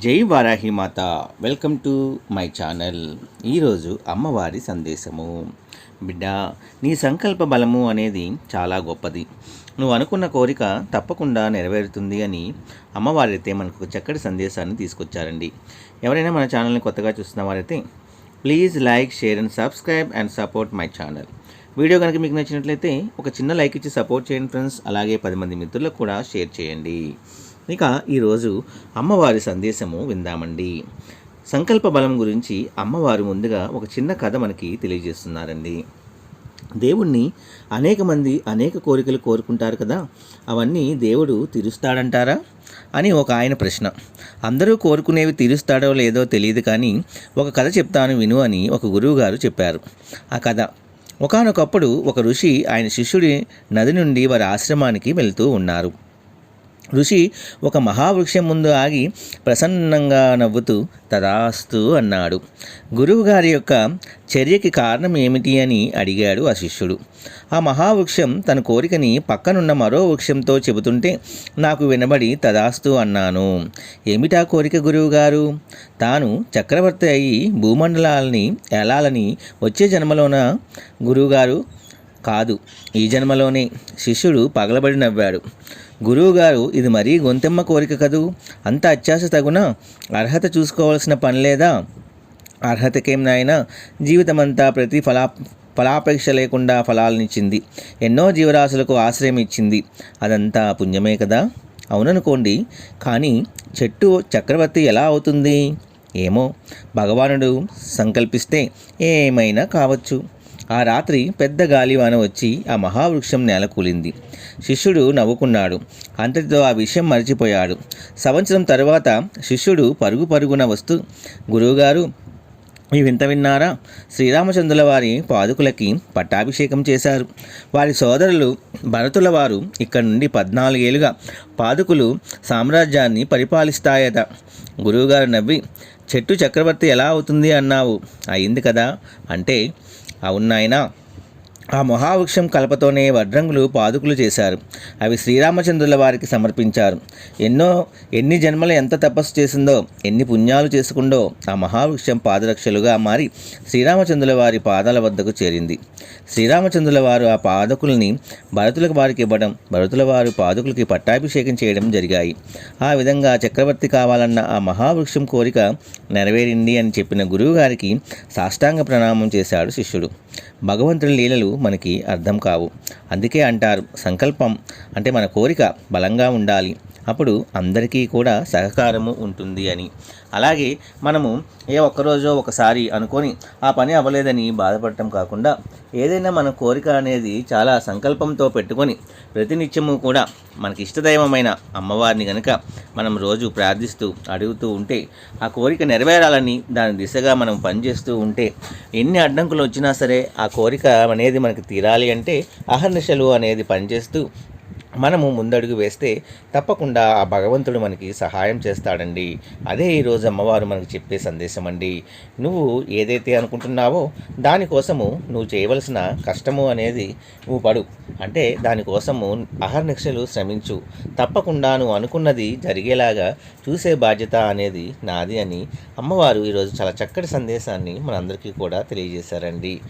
జై వారాహి మాత. Welcome to my channel. ఈరోజు అమ్మవారి సందేశము. బిడ్డ నీ సంకల్ప బలము అనేది చాలా గొప్పది. నువ్వు అనుకున్న కోరిక తప్పకుండా నెరవేరుతుంది అని అమ్మవారైతే మనకు ఒక చక్కటి సందేశాన్ని తీసుకొచ్చారండి. ఎవరైనా మన ఛానల్ని కొత్తగా చూస్తున్న వారైతే please like share and subscribe and support my channel. Video కనుక మీకు నచ్చినట్లయితే ఒక చిన్న లైక్ ఇచ్చి సపోర్ట్ చేయండి ఫ్రెండ్స్. అలాగే పది మంది మిత్రులకు కూడా షేర్ చేయండి. ఇక ఈరోజు అమ్మవారి సందేశము విందామండి. సంకల్ప బలం గురించి అమ్మవారు ముందుగా ఒక చిన్న కథ మనకి తెలియజేస్తున్నారండి. దేవుణ్ణి అనేక మంది అనేక కోరికలు కోరుకుంటారు కదా అవన్నీ దేవుడు తీరుస్తాడంటారా అని ఒక ఆయన ప్రశ్న. అందరూ కోరుకునేవి తీరుస్తాడో లేదో తెలియదు కానీ ఒక కథ చెప్తాను విను అని ఒక గురువు గారు చెప్పారు. ఆ కథ. ఒకానొకప్పుడు ఒక ఋషి ఆయన శిష్యుడి నది నుండి వారి ఆశ్రమానికి వెళ్తూ ఉన్నారు. ఋషి ఒక మహావృక్షం ముందు ఆగి ప్రసన్నంగా నవ్వుతూ తదాస్తు అన్నాడు. గురువుగారి యొక్క చర్యకి కారణం ఏమిటి అని అడిగాడు ఆ శిష్యుడు. ఆ మహావృక్షం తన కోరికని పక్కనున్న మరో వృక్షంతో చెబుతుంటే నాకు వినబడి తదాస్తు అన్నాను. ఏమిటా కోరిక గురువుగారు తాను చక్రవర్తి అయి భూమండలాలని ఏలాలని వచ్చే జన్మలోన గురువుగారు కాదు. ఈ జన్మలోనే శిష్యుడు పగలబడి నవ్వాడు. గురువుగారు ఇది మరీ గొంతెమ్మ కోరిక కదూ? అంత అత్యాశ తగున? అర్హత చూసుకోవాల్సిన పని లేదా? అర్హతకేం నాయన? జీవితమంతా ప్రతి ఫలా ఫలాపేక్ష లేకుండా ఫలాలనిచ్చింది. ఎన్నో జీవరాశులకు ఆశ్రయం ఇచ్చింది. అదంతా పుణ్యమే కదా? అవుననుకోండి. కానీ చెట్టు చక్రవర్తి ఎలా అవుతుంది? ఏమో. భగవానుడు సంకల్పిస్తే ఏమైనా కావచ్చు. ఆ రాత్రి పెద్ద గాలివాన వచ్చి ఆ మహావృక్షం నేలకూలింది. శిష్యుడు నవ్వుకున్నాడు. అంతటితో ఆ విషయం మర్చిపోయాడు. సంవత్సరం తరువాత శిష్యుడు పరుగు పరుగున వస్తూ గురువుగారు ఈ వింత విన్నారా? శ్రీరామచంద్రుల వారి పాదుకులకి పట్టాభిషేకం చేశారు. వారి సోదరులు భరతుల వారు ఇక్కడ నుండి పద్నాలుగేళ్ళుగా పాదుకులు సామ్రాజ్యాన్ని పరిపాలిస్తాయట. గురువుగారు నవ్వి చెట్టు చక్రవర్తి ఎలా అవుతుంది అన్నావు? అయింది కదా. అంటే అవును నాయనా. ఆ మహావృక్షం కలపతోనే వడ్రంగులు పాదుకులు చేశారు. అవి శ్రీరామచంద్రుల వారికి సమర్పించారు. ఎన్నో ఎన్ని జన్మలు ఎంత తపస్సు చేసిందో ఎన్ని పుణ్యాలు చేసుకుందో ఆ మహావృక్షం పాదరక్షలుగా మారి శ్రీరామచంద్రుల వారి పాదాల వద్దకు చేరింది. శ్రీరామచంద్రుల వారు ఆ పాదకుల్ని భరతుల వారికి ఇవ్వడం భరతుల వారు పాదుకులకి పట్టాభిషేకం చేయడం జరిగాయి. ఆ విధంగా చక్రవర్తి కావాలన్న ఆ మహావృక్షం కోరిక నెరవేరింది అని చెప్పిన గురువుగారికి సాష్టాంగ ప్రణామం చేశాడు శిష్యుడు. భగవంతుడి లీలలు మనకి అర్థం కావు. అందుకే అంటారు సంకల్పం అంటే మన కోరిక బలంగా ఉండాలి. అప్పుడు అందరికీ కూడా సహకారము ఉంటుంది అని. అలాగే మనము ఏ ఒక్కరోజో ఒకసారి అనుకొని ఆ పని అవ్వలేదని బాధపడటం కాకుండా ఏదైనా మన కోరిక అనేది చాలా సంకల్పంతో పెట్టుకొని ప్రతినిత్యము కూడా మనకి ఇష్టదైవమైన అమ్మవారిని కనుక మనం రోజు ప్రార్థిస్తూ అడుగుతూ ఉంటే ఆ కోరిక నెరవేరాలని దాని దిశగా మనం పనిచేస్తూ ఉంటే ఎన్ని అడ్డంకులు వచ్చినా సరే ఆ కోరిక అనేది మనకి తీరాలి అంటే అహర్నిశలు అనేది పనిచేస్తూ మనము ముందడుగు వేస్తే తప్పకుండా ఆ భగవంతుడు మనకి సహాయం చేస్తాడండి. అదే ఈరోజు అమ్మవారు మనకు చెప్పే సందేశం అండి. నువ్వు ఏదైతే అనుకుంటున్నావో దానికోసము నువ్వు చేయవలసిన కష్టము అనేది నువ్వు పడు. అంటే దానికోసము అహర్నిక్షలు శ్రమించు. తప్పకుండా నువ్వు అనుకున్నది జరిగేలాగా చూసే బాధ్యత అనేది నాది అని అమ్మవారు ఈరోజు చాలా చక్కటి సందేశాన్ని మనందరికీ కూడా తెలియజేశారండి.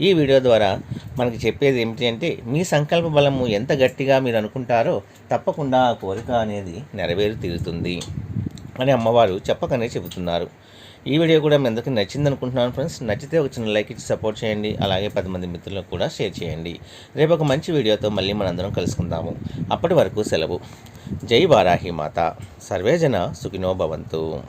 ఈ వీడియో ద్వారా మనకి చెప్పేది ఏమిటి అంటే మీ సంకల్ప బలము ఎంత గట్టిగా మీరు అనుకుంటారో తప్పకుండా ఆ కోరిక అనేది నెరవేరు తీరుతుంది అని అమ్మవారు చెప్పకనే చెబుతున్నారు. ఈ వీడియో కూడా మీ అందరికీ నచ్చింది అనుకుంటున్నాను ఫ్రెండ్స్. నచ్చితే ఒక చిన్న లైక్ ఇచ్చి సపోర్ట్ చేయండి. అలాగే పది మంది మిత్రులకు కూడా షేర్ చేయండి. రేపు ఒక మంచి వీడియోతో మళ్ళీ మనందరం కలుసుకుందాము. అప్పటి వరకు సెలవు. జై వారాహి మాత. సర్వేజన సుఖినో భవంతు.